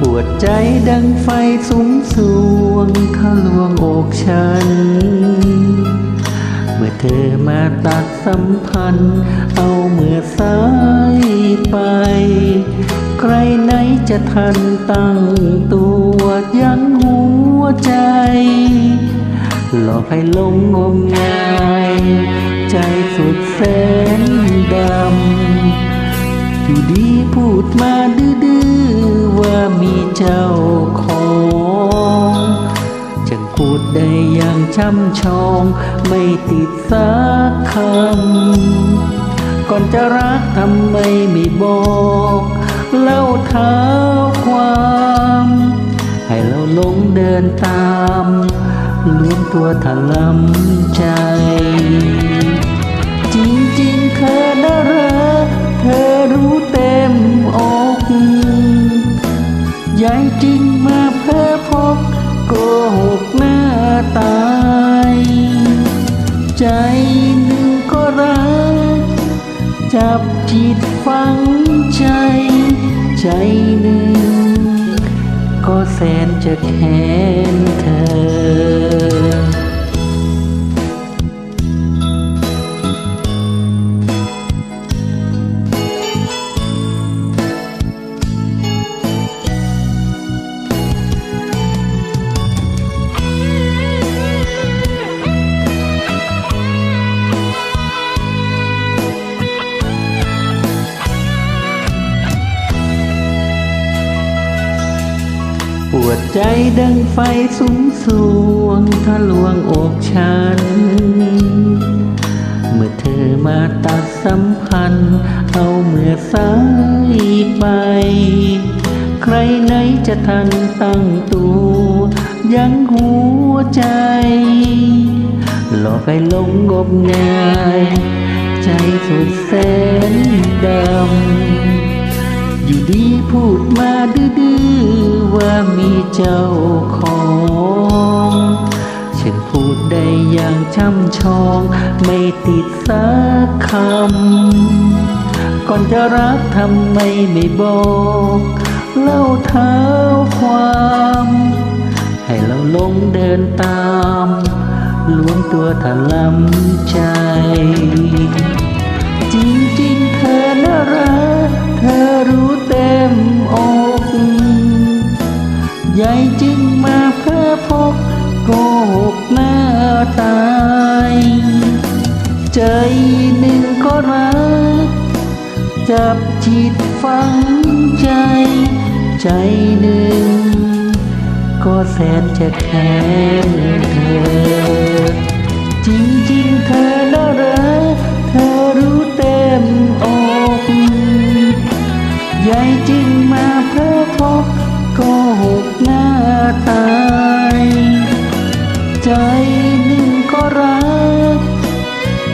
ปวดใจดังไฟสุมสวงทะลวงอกฉัน เมื่อเธอมาตัดสัมพันธ์ เอาเมื่อสายไป ใครไหนจะทันตั้งตัวยังหัวใจ หลอกให้ลงงมงาย ใจสุดแสนดำ อยู่ดีพูดมาดื เจ้าของจึงพูดได้อย่างช่ำชอง ไม่ติดสักคำ ก่อนจะรักทำไมไม่บอก เล่าเท้าความ ให้เราลงเดินตามล้วนตัวถลำใจ จริงมาเพ้อพกโกหกหน้าตาย ใจหนึ่งก็รัก จับจิตฟังใจ ใจหนึ่งก็แสนจะแค้นเธอ วดใจดังไฟสุมสวงทะลวงอกฉัน เมื่อเธอมาตัดสัมพันธ์ เอาเมื่อสายไป ใครไหนจะทันตั้งตัวยังหัวใจ หลอกให้หลงงมงาย ใจสุดแสนดำ อยู่ดีพูดมาดื้อ เจ้าของ ฉันพูดได้อย่างช่ำชอง ไม่ติดสักคำ ก่อนจะรักทำไมไม่บอก เล่าเท้าความ ให้เราลงเดินตามล้วงตัวถลำใจ จริงๆเธอน่ารัก เธอรู้เต็มอ ตาย ใจหนึ่งก็รัก จับจิตฝังใจ ใจหนึ่ง ก็แสนจะแค้นเธอ จริงๆเธอน่า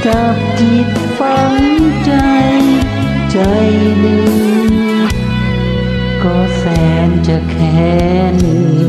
จับจิตฝังใจ ใจหนึ่ง ก็แสนจะแค้นี้